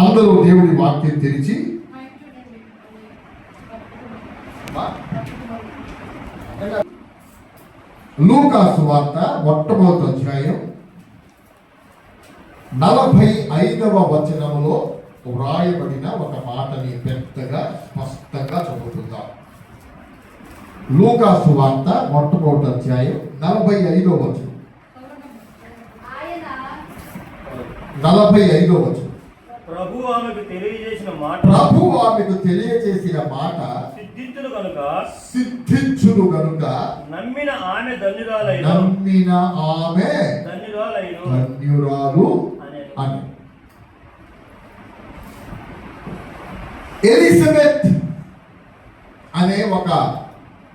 అందరూ దేవుడి వాక్యం తెరిచి లూకాసు వార్త మొట్టమొదటి అధ్యాయం నలభై ఐదవ వచనంలో వ్రాయబడిన ఒక మాటని పెద్దగా స్పష్టంగా చదువుతుందాం లూకాసు వార్త మొట్టమొదటి అధ్యాయం నలభై ఐదవ వచనం. నలభై ఐదవ వచనం. ప్రభు ఆమెకు తెలియజేసిన మాట ప్రభు ఆమెకు తెలియజేసిన మాట సిద్ధించును కనుక సిద్ధించును గనుక నమ్మిన ఆమె ధన్యురాలైన. నమ్మిన ఆమె ధన్యురాలైన. ధన్యురాలు అనే. అని. ఎలిజబెత్ అనే ఒక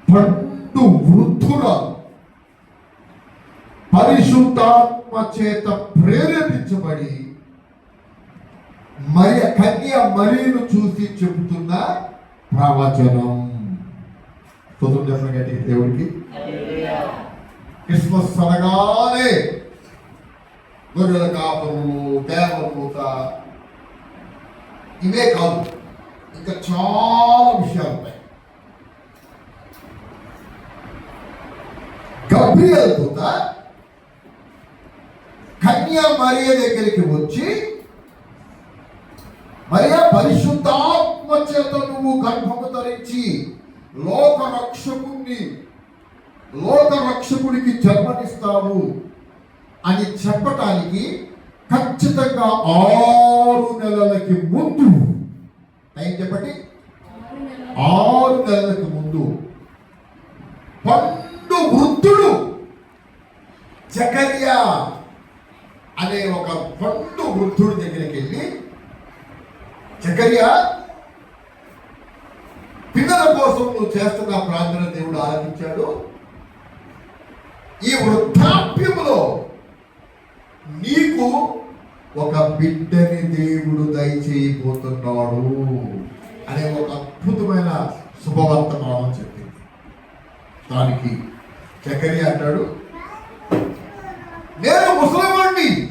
పండు వృద్ధురాలు పరిశుద్ధాత్మ చేత ప్రేరేపించబడి మరి కన్య మరీను చూసి చెబుతున్న ప్రవచనం. స్తోత్రం చేసిన గట్టిగా దేవుడికి. క్రిస్మస్ అనగానే గొర్రెల కాపురము దేవదూత ఇవే కాదు ఇంకా చాలా విషయాలు ఉన్నాయి. గబ్రియల్ దూత కన్యా మరియ దగ్గరికి వచ్చి మరియా పరిశుద్ధాత్మ చేత నువ్వు గర్భము ధరించి లోక రక్షకుణ్ణి లోక రక్షకుడికి జన్మనిస్తావు అని చెప్పటానికి ఖచ్చితంగా ఆరు నెలలకి ముందు టైం చెప్పండి? ఆరు నెలలకు ముందు పండు వృద్ధుడు జకర్యా అనే ఒక పండు వృద్ధుడి దగ్గరికి వెళ్ళి జకర్యా పిల్లల కోసం నువ్వు చేస్తున్న ప్రార్థన దేవుడు ఆలకించాడు ఈ వృద్ధాప్యములో నీకు ఒక బిడ్డని దేవుడు దయచేయబోతున్నాడు అనే ఒక అద్భుతమైన శుభవర్తమానం చెప్పింది. దానికి చకరి అంటాడు నేను ముసలివాణ్ణి.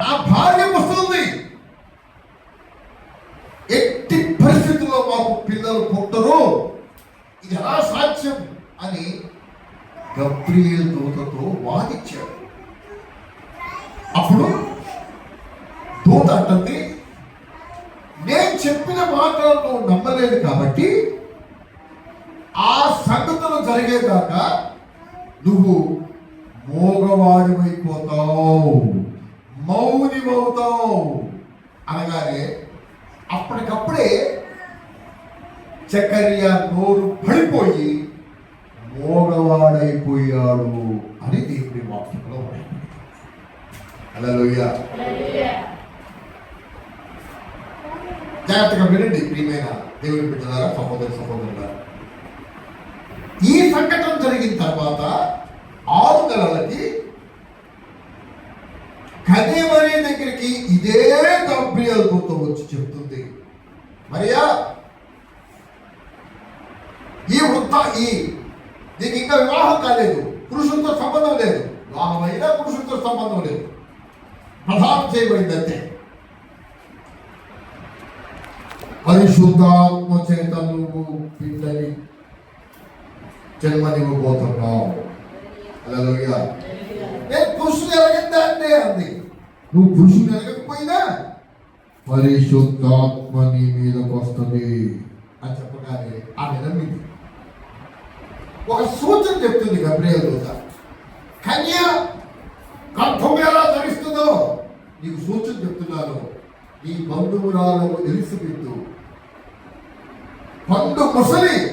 నా భార్య ముసలింది. పిల్లలు పుట్టరు. ఇది ఎలా సాధ్యం అని గబ్రియల్ దూతతో వాదించాడు. అప్పుడు దూత అంటుంది నేను చెప్పిన మాటలను నమ్మలేదు కాబట్టి ఆ సంగతులు జరిగేదాకా నువ్వు మోగవాడివైపోతావు మౌనిమవుతావు అనగానే అప్పటికప్పుడే చక్కర్య నోరు పడిపోయి మోగవాడైపోయాడు అని దేవుడి వాక్యంలో ఉన్నాయి జాగ్రత్తగా వినండి ప్రియమైన దేవుని బిడ్డలారా సహోదర సహోదరులారా. ఈ సంఘటన జరిగిన తర్వాత ఆరు నెలలకి కన్యమరి దగ్గరికి ఇదే గబ్రియల్ వచ్చి చెప్తుంది. మరియా ఈ వృత్త ఈ. నీకు ఇంకా వివాహం కాలేదు. పురుషులతో సంబంధం లేదు. వివాహం అయినా పురుషులతో సంబంధం లేదు. ప్రధానం చేయబడింది అంతే పరిశుద్ధాత్మ చేత నువ్వు పిల్లని జన్మనివ్వబోతున్నావు హల్లెలూయా. నేను పురుషుని ఎరగద్దంటే అంది. నువ్వు పురుషుడు ఎరగకపోయినా పరిశుద్ధాత్మ నీ మీదకి వస్తుంది అని చెప్పగానే ఆ నమ్మింది. ఒక సూచన చెప్తుంది గబ్రియల్ దూత. కన్య గర్భం ఎలా ధరిస్తుందో నీకు సూచన చెప్తున్నాను. ఈ బంధువురాలు ఎలిసబెత్తు పండు ముసలి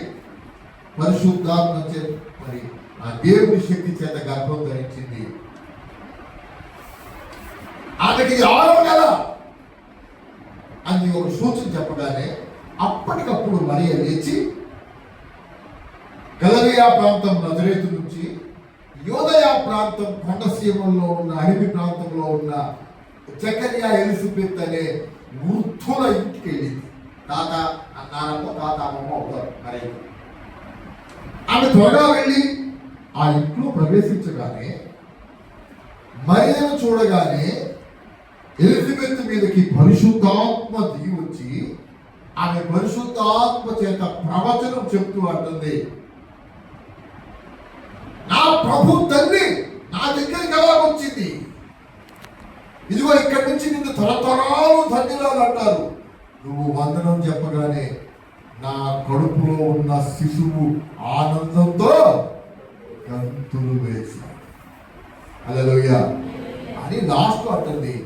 పరిశుద్ధాత్మ చేత మరి ఆ దేవుని శక్తి చేత గర్భం ధరించింది. ఆమెకి ఆరో నెల. అని ఒక సూచన చెప్పగానే అప్పటికప్పుడు మరియ లేచి గలరియా ప్రాంతం నజరేతు నుంచి యోదయ ప్రాంతం కొండసీమల్లో ఉన్న అడవి ప్రాంతంలో ఉన్న చకర్యా ఎలిజబెత్ అనే వృద్ధుల ఇంటికి వెళ్ళింది తాత నానమ్మ తాత అమ్మమ్మ అవుతారు మరి ఆమె త్వరగా వెళ్ళి ఆ ఇంట్లో ప్రవేశించగానే మరియను చూడగానే ఎలిజబెత్ మీదకి పరిశుద్ధాత్మ దిగి వచ్చి ఆమె పరిశుద్ధాత్మ చేత ప్రవచనం చెప్తూ అంటుంది నా ప్రభు తల్లి నా దగ్గరికి ఎలా వచ్చింది? ఇదిగో ఇక్కడి నుంచి నిన్ను తరతరాలు ధన్యురాలు అంటారు. నువ్వు వందనం చెప్పగానే నా కడుపులో ఉన్న శిశువు ఆనందంతో గంతులు వేశాడు. హల్లెలూయా. అని లాస్ట్ అంటుంది.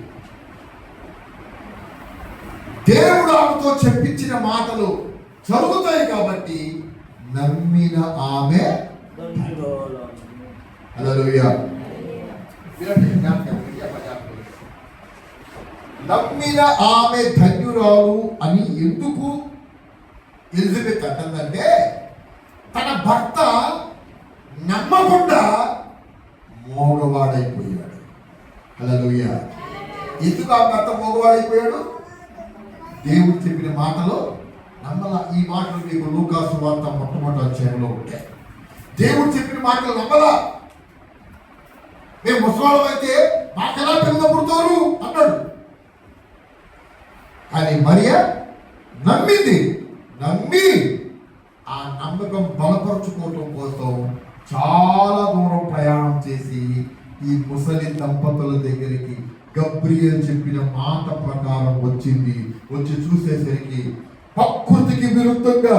దేవుడు ఆమెతో చెప్పించిన మాటలు జరుగుతాయి కాబట్టి నమ్మిన ఆమె ధన్యురాలైన నమ్మిన ఆమె ధన్యురాలు అని ఎందుకు ఎలిజబెత్ అంటుందంటే తన భర్త నమ్మకుండా మోగవాడైపోయాడు. హల్లెలూయా ఎందుకు ఆ భర్త మోగవాడైపోయాడు? దేవుడు చెప్పిన మాటలు నమ్మల ఈ మాటలు మీకు లూకాసు వార్త మొట్టమొదటి అధ్యాయంలో ఉంటాయి. దేవుడు చెప్పిన మాటలు నమ్మలా. మేము ముసలాళ్ళం అయితే మాకెలా పిల్లలు పుడతారు అన్నాడు. కానీ మరియ నమ్మింది నమ్మి ఆ నమ్మకం బలపరుచుకోవటం కోసం చాలా దూరం ప్రయాణం చేసి ఈ ముసలి దంపతుల దగ్గరికి గబ్రియల్ చెప్పిన మాట ప్రకారం వచ్చింది. వచ్చి చూసేసరికి ప్రకృతికి విరుద్ధంగా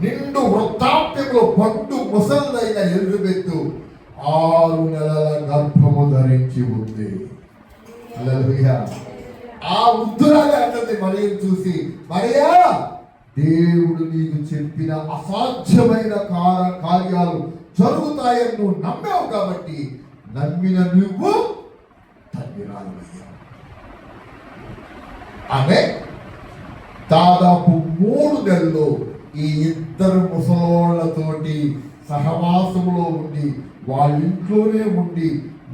నిండు వృత్తాప్యంలో పండు ముసలిదైన ఎల్లుబెత్తు ఆరు నెలల గర్భము ధరించి ఉంది. ఆ వృద్ధురాలు అంటుంది మరియను చూసి మరియా దేవుడు నీకు చెప్పిన అసాధ్యమైన కార- కార్యాలు జరుగుతాయని నువ్వు నమ్మావు కాబట్టి నమ్మిన నువ్వు ధన్యురాలు ఆమె దాదాపు మూడు నెలలు ఈ ఇద్దరు ముసలోళ్ళతోటి సహవాసంలో ఉండి వాళ్ళ ఇంట్లోనే ఉండి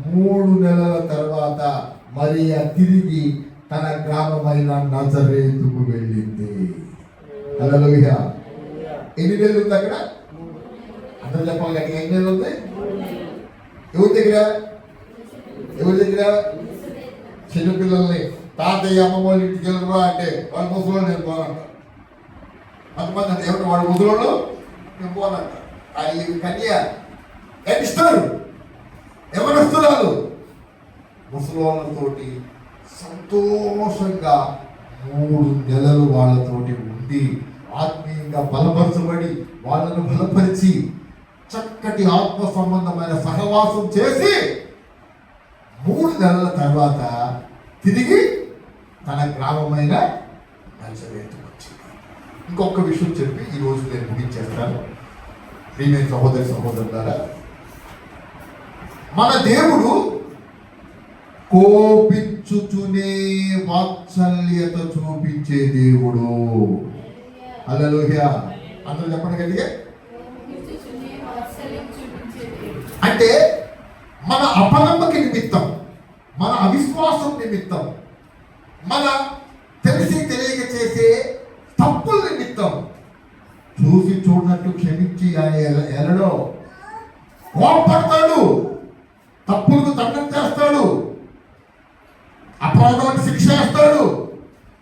మూడు నెలల తర్వాత మరియా తిరిగి తన గ్రామమైన నజరేతుకు వెళ్ళింది. హల్లెలూయా. ఎన్ని నెలలు ఉంది అక్కడ? అందరూ చెప్పాలి అక్కడ ఎన్ని నెలలు ఉంది? ఎవరి దగ్గర? ఎవరి దగ్గర? చిన్నపిల్లల్ని తాతయ్య అమ్మమ్మ వాళ్ళ ఇంటికి వెళ్ళరా అంటే వాళ్ళ ముసలోళ్ళు నేను పోనంట. అంతమంది అంటే ఏమిటి వాళ్ళ ముసలోళ్ళు? నేను పోనంట. అది ఇది కన్య ఇస్తారు ఎవరిస్తున్నారు ముసలోళ్ళతోటి సంతోషంగా మూడు నెలలు వాళ్ళతోటి ఉండి ఆత్మీయంగా బలపరచబడి వాళ్ళను బలపరిచి చక్కటి ఆత్మ సంబంధమైన సహవాసం చేసి మూడు నెలల తర్వాత తిరిగి తన గ్రామమైన నజరేతుకు వచ్చింది. ఇంకొక విషయం చెప్పి ఈరోజు నేను ముగించేస్తాను. ప్రియమైన సహోదరి సహోదరులారా మన దేవుడు కోపించుచునే వాత్సల్యత చూపించే దేవుడు. హల్లెలూయా. అందరూ చెప్పండి గట్టిగా. అంటే మన అపనమ్మక నిమిత్తం మన అవిశ్వాసం నిమిత్తం మన తెలిసి తెలియక చేసే తప్పుల నిమిత్తం చూసి చూడనట్టు క్షమించి ఆయన ఎల- ఎలడో కోపడతాడు. తప్పులకు దండం చేస్తాడు. అపరాధానికి శిక్ష వేస్తాడు.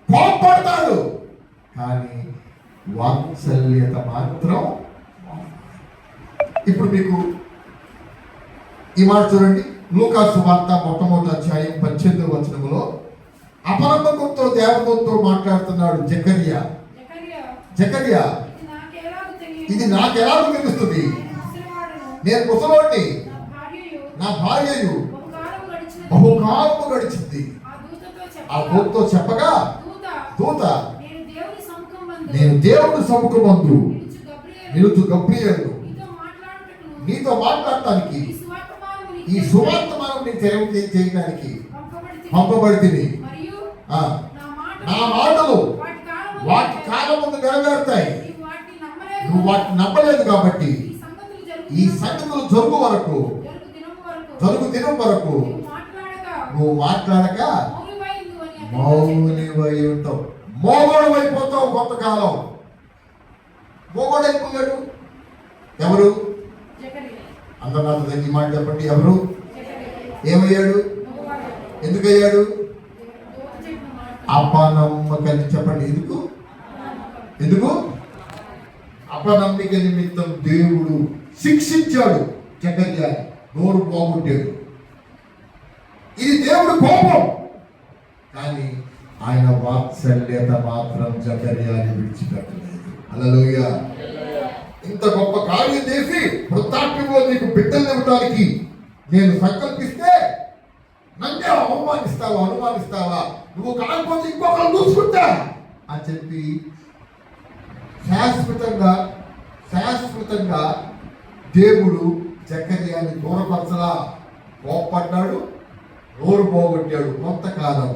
కోపడతాడు కానీ వాత్సల్యత మాత్రం ఇప్పుడు మీకు ఈ మాట చూడండి. లూకాసు వార్త మొట్టమొదటి అధ్యాయం పద్దెనిమిది వచనములో అపనమ్మకంతో దేవతతో మాట్లాడుతున్నాడు జకరియా. జకర్యా, ఇది నాకెలాగు తెలియను? ఇది నాకు ఎలా తెలుస్తుంది. నేను ముసలోడిని. నా భార్యయు బహుకాలము గడిచింది ఆ దూతతో చెప్పగా, దూత, నేను దేవుని సముఖమందు నేను దేవుడి సముఖమందు నిలుచు గబ్రియేలు నీతో మాట్లాడటానికి ఈ సువార్తమానము నీకు ఈ తెలియజేయ- సువార్తమానం నీ తెరవ చేయడానికి ఆ, నా మాటలు వాటి కాలం ముందు నెరవేరుతాయి. నువ్వు వాటిని నమ్మలేదు కాబట్టి ఈ సంగతులు జరుగు వరకు తలుపు దినము వరకు దినం వరకు నువ్వు మాట్లాడక మౌనివై ఉంటావు మోగోడు అయిపోతావు కొంతకాలం. మోగోడు అయిపోయాడు ఎవరు? అందరు నాతో తగ్గి మాట చెప్పండి. ఎవరు? ఏమయ్యాడు? ఎందుకయ్యాడు? అపనమ్మకని చెప్పండి. ఎందుకు? ఎందుకు? అపనమ్మిక నిమిత్తం దేవుడు శిక్షించాడు జగర్యాన్ని నోరు బాగుండేది. ఇది దేవుడు కోపం. కానీ ఆయన వాత్సల్యత మాత్రం జగర్యాన్ని విడిచిపెట్టలేదు. అలలోయ ఇంత గొప్ప కార్యం చేసి వృత్తాప్యంలో నీకు బిడ్డలు ఇవ్వడానికి నేను సంకల్పిస్తే నన్నే అవమానిస్తావా అనుమానిస్తావా? నువ్వు కాకపోతే ఇంకొకరు చూసుకుంటా అని చెప్పి శాశ్వతంగా శాశ్వతంగా దేవుడు జకర్యాన్ని దూరపరచలా కోప్పడ్డాడు నోరు పోగొట్టాడు కొంతకాలం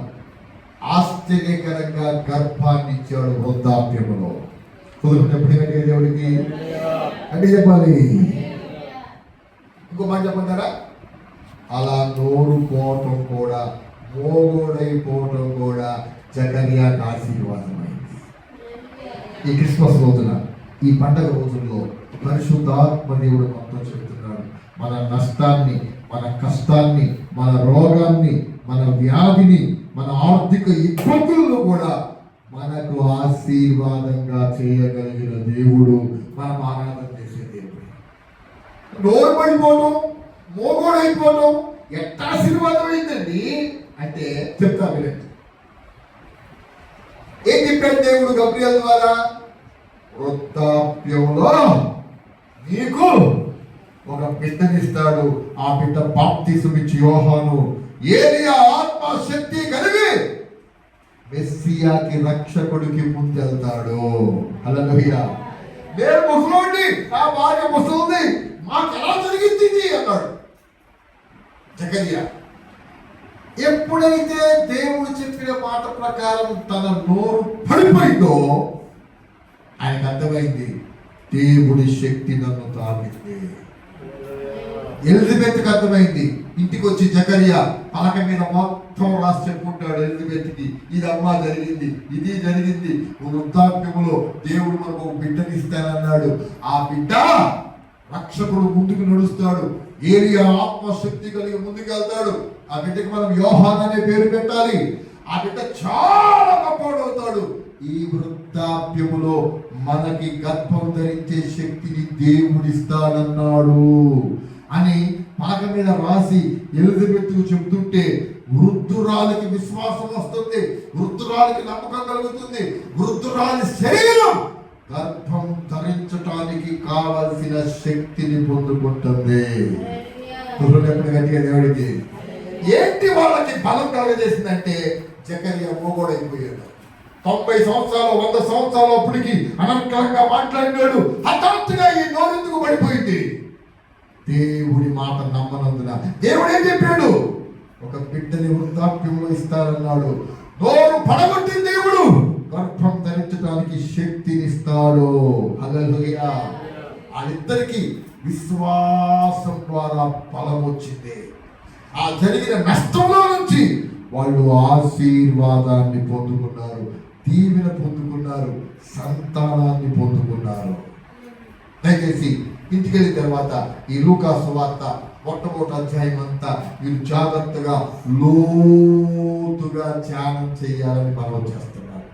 ఆశ్చర్యకరంగా గర్భాన్ని ఇచ్చాడు వృద్ధాప్యములో. కుదురుకున్నప్పుడు దేవుడికి? అంటే చెప్పాలి. ఇంకో మాట చెప్పంటారా అలా నోరు పోవటం కూడా మోగోడైపోవటం కూడా జగర్యాకి ఆశీర్వాదమైంది ఈ క్రిస్మస్ రోజున ఈ పండగ రోజుల్లో పరిశుద్ధాత్మ దేవుడు మనతో చెబుతున్నాడు మన నష్టాన్ని మన కష్టాన్ని మన రోగాన్ని మన వ్యాధిని మన ఆర్థిక ఇబ్బందులను కూడా మనకు ఆశీర్వాదంగా చేయగలిగిన దేవుడు మనం ఆరాధన చేసే దేవుడు. నోరు పడిపోవడం మోగోడైపోవడం ఎట్ట ఆశీర్వాదం అయిందండి అంటే చెప్తా వినండి. ఏం చెప్పాడు దేవుడు గబ్రియల్ ద్వారా? వృద్ధాప్యంలో నీకు ఒక బిడ్డనిస్తాడు ఆ బిడ్డ బాప్తిసమిచ్చి యోహాను. ఏలియా ఆత్మశక్తి కలిగి మెస్సియాకి రక్షకుడికి ముందెళ్తాడు. అలలుయ్య నేను ముసలోండి ఆ భార్య ముసలుంది మాకు ఎలా జరిగింది ఇది అన్నాడు. జకరియా. ఎప్పుడైతే దేవుడు చెప్పిన మాట ప్రకారం తన నోరు పడిపోయిందో ఆయనకు అర్థమైంది దేవుడి శక్తి నన్ను తాకింది. ఎలిజబెత్కి అర్థమైంది ఇంటికి వచ్చి జకరియా పలక మీద మొత్తం రాసి చెప్పుకుంటాడు ఎలిజబెత్కి ఇది అమ్మ జరిగింది ఇది జరిగింది. వృద్ధాప్యములో దేవుడు మనకు ఒక ఆ బిడ్డ రక్షకుడు ముందుకు నడుస్తాడు. ఏరియా ఆత్మశక్తి కలిగి ముందుకు వెళ్తాడు. ఆ బిడ్డకి మనం యోహాన్ అనే పేరు పెట్టాలి. ఆ బిడ్డ చాలా గొప్పవాడవుతాడు. ఈ వృద్ధాప్యములో మనకి గర్భం ధరించే శక్తిని దేవుడిస్తానన్నాడు అని పాక మీద రాసి ఎలిజబెత్ చెబుతుంటే వృద్ధురాలికి విశ్వాసం వస్తుంది వృద్ధురాలికి నమ్మకం కలుగుతుంది వృద్ధురాలి శరీరం గర్భం ధరించటానికి కావలసిన శక్తిని పొందుకుంటుంది. గట్టిగా దేవుడికి? ఏంటి వాళ్ళకి బలం కలగజేసిందంటే కూడా మోగోడైపోయాడు తొంభై సంవత్సరాలు వంద సంవత్సరాలు అప్పటికి అనంతరంగా మాట్లాడినాడు. హఠాత్తుగా ఈ నోరెందుకు పడిపోయింది. దేవుడి మాట నమ్మనందున దేవుడు ఏం చెప్పాడు? ఒక బిడ్డని వృద్ధాప్యంలో ఇస్తానన్నాడు. నోరు పడగొట్టిన దేవుడు గర్భం ధరించడానికి శక్తినిస్తాడు. హల్లెలూయా. వాళ్ళిద్దరికి విశ్వాసం ద్వారా బలం వచ్చింది. ఆ జరిగిన నష్టంలో నుంచి వాళ్ళు ఆశీర్వాదాన్ని పొందుకున్నారు. దీవెన పొందుకున్నారు సంతానాన్ని పొందుకున్నారు. దయచేసి ఇంటికి వెళ్ళిన తర్వాత ఈ లూకా సువార్త మొట్టమొదటి అధ్యాయం అంతా మీరు జాగ్రత్తగా లోతుగా ధ్యానం చేయాలని మనం చేస్తున్నారు.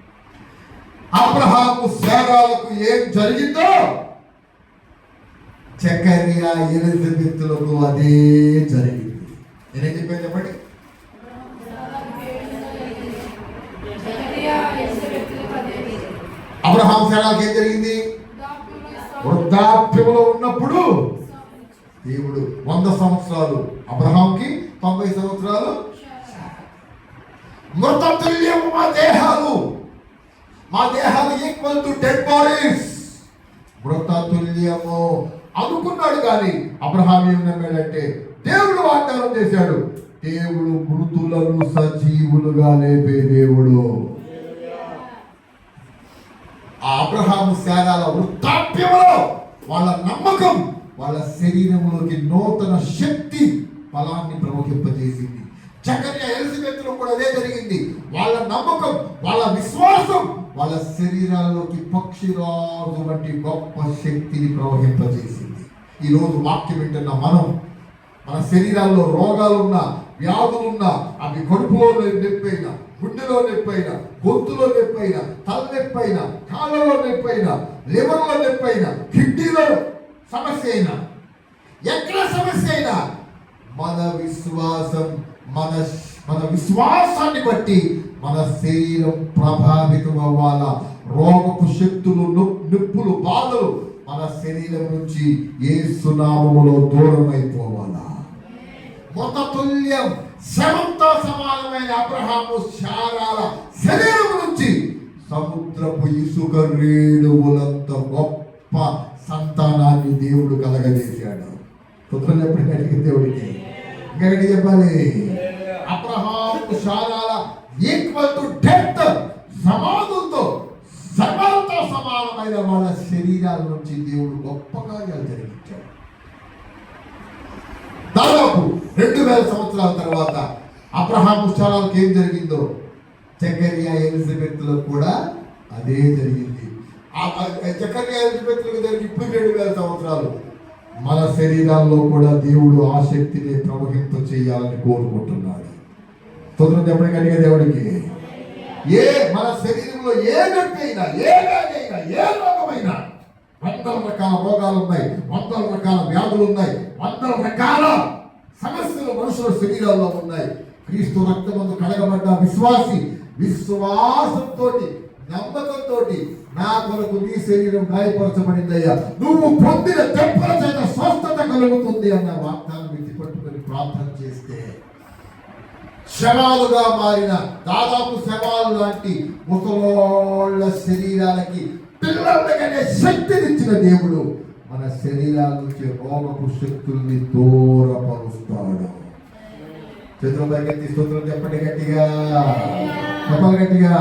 అబ్రహాము సేవలకు ఏం జరిగిందో చకరియా ఎలిజబెత్తులకు అదే జరిగింది. నేనేం చెప్పాను చెప్పండి? సంవత్సరాలకు ఏం జరిగింది వృద్ధాప్యంలో ఉన్నప్పుడు దేవుడు వంద సంవత్సరాలు అబ్రహాంకి తొంభై సంవత్సరాలు మృత తుల్యము మా దేహాలు. మా దేహాలు ఈక్వల్ టు డెడ్ బాడీస్ మృత తుల్యము అనుకున్నాడు కానీ అబ్రహాం ఏం నమ్మాడంటే దేవుడు వాగ్దానం చేశాడు దేవుడు మృతులను సజీవులుగా లేపే దేవుడు. ఆ అబ్రహాము శారాల వృత్తాప్యంలో వాళ్ళ నమ్మకం వాళ్ళ శరీరంలోకి నూతన శక్తి బలాన్ని ప్రముఖింపజేసింది చక్కని ఎలిజబెత్లో కూడా అదే జరిగింది. వాళ్ళ నమ్మకం వాళ్ళ విశ్వాసం వాళ్ళ శరీరాల్లోకి పక్షిరాజు వంటి గొప్ప శక్తిని ప్రవహింపజేసింది. ఈరోజు వాక్యం వింటున్న మనం మన శరీరాల్లో రోగాలున్నా వ్యాధులున్నా అవి కడుపులో నొప్పైనా గుండెలో నొప్పైనా గొంతులో నొప్పైనా తల నొప్పైనా కాళ్ళలో నొప్పైనా లివర్లో నొప్పైనా కిడ్నీలో సమస్య అయినా ఎక్కడ సమస్య అయినా మన విశ్వాసం మన మన విశ్వాసాన్ని బట్టి మన శరీరం ప్రభావితం అవ్వాల? రోగపు శక్తులు నొప్పులు బాధలు మన శరీరం నుంచి ఏ సునామములో దూరం అయిపోవాలా మృత తుల్యం శవంతో సమానమైన అబ్రహాము శారాల శరీరం నుంచి సముద్రపు ఇసుక రేణువులంత గొప్ప సంతానాన్ని దేవుడు కలగజేశాడు. పుత్రులు చెప్పండి అడిగి దేవుడికి? ఇంకెక్కడికి చెప్పాలి? అబ్రహాము శారాల ఈక్వల్ టు డెత్ సమాధులతో సర్వాలతో సమానమైన వాళ్ళ శరీరాల నుంచి దేవుడు గొప్ప కార్యాలు జరిగించాడు. దాదాపు రెండు వేల సంవత్సరాల తర్వాత అబ్రహాం స్థలాలకు ఏం జరిగిందో చక్కరియా ఎలిజబెత్లకు కూడా అదే జరిగింది. ఆ- ఎలిజబెత్లకు జరిగి ఇప్పుడు రెండు వేల సంవత్సరాలు మన శరీరాల్లో కూడా దేవుడు ఆ శక్తిని ప్రవహింప చేయాలని కోరుకుంటున్నాడు. తొందరగా చెప్పడం కలిగే దేవుడికి ఏ మన శరీరంలో ఏ నొప్పి అయినా ఏ వ్యాధి అయినా ఏ రోగమైనా వందల రకాల రోగాలు ఉన్నాయి వందల రకాల వ్యాధులు ఉన్నాయి వందల రకాల సమస్యలు మనుషుల శరీరాల్లో ఉన్నాయి. క్రీస్తు రక్తమందు కడగబడ్డ విశ్వాసి విశ్వాసంతో నమ్మకంతో నా కొరకు నీ శరీరం గాయపరచబడిందయ్యా. నువ్వు పొందిన దెబ్బల చేత స్వస్థత కలుగుతుంది అన్న వాగ్దానం విధి పట్టుకొని ప్రార్థన చేస్తే శవాలుగా మారిన దాదాపు శవాలు లాంటి ముసలోళ్ళ శరీరాలకి పిల్లలకనే శక్తినిచ్చిన దేవుడు మన శరీరాల నుంచి రోగపు శక్తుల్ని దూరపరుస్తాడు. చేతుల దగ్గర స్తోత్రం చెప్పండి గట్టిగా. చెప్పాలి గట్టిగా.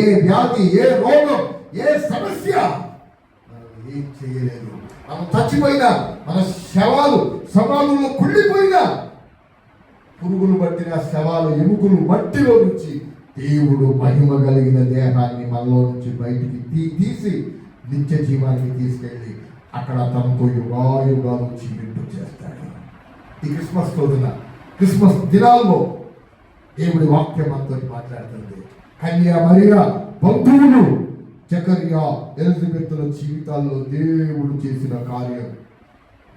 ఏ వ్యాధి ఏ రోగం ఏ సమస్య మనం ఏం చేయలేదు. మనం చచ్చిపోయినా మన శవాలు సమాధుల్లో కుళ్ళిపోయినా పురుగులు పట్టిన శవాలు ఎముకలు మట్టిలో నుంచి దేవుడు మహిమ కలిగిన దేహాన్ని మనలో నుంచి బయటికి తీ తీసి నిత్య జీవానికి తీసుకెళ్ళి అక్కడ తనతో యుగాయుగాలు జీవింపు చేస్తాడు ఈ క్రిస్మస్ రోజున క్రిస్మస్ దినాల్లో దేవుడి వాక్యం అంతా మాట్లాడుతుంది. కన్యా మరియా బంధువులు చకర్యా ఎలిజబెత్తుల జీవితాల్లో దేవుడు చేసిన కార్యం.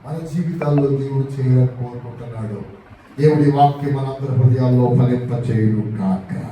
మన జీవితాల్లో దేవుడు చేయాలని కోరుకుంటున్నాడు. దేవుడి వాక్యం మనందరి హృదయాల్లో ఫలింప చేయును కాక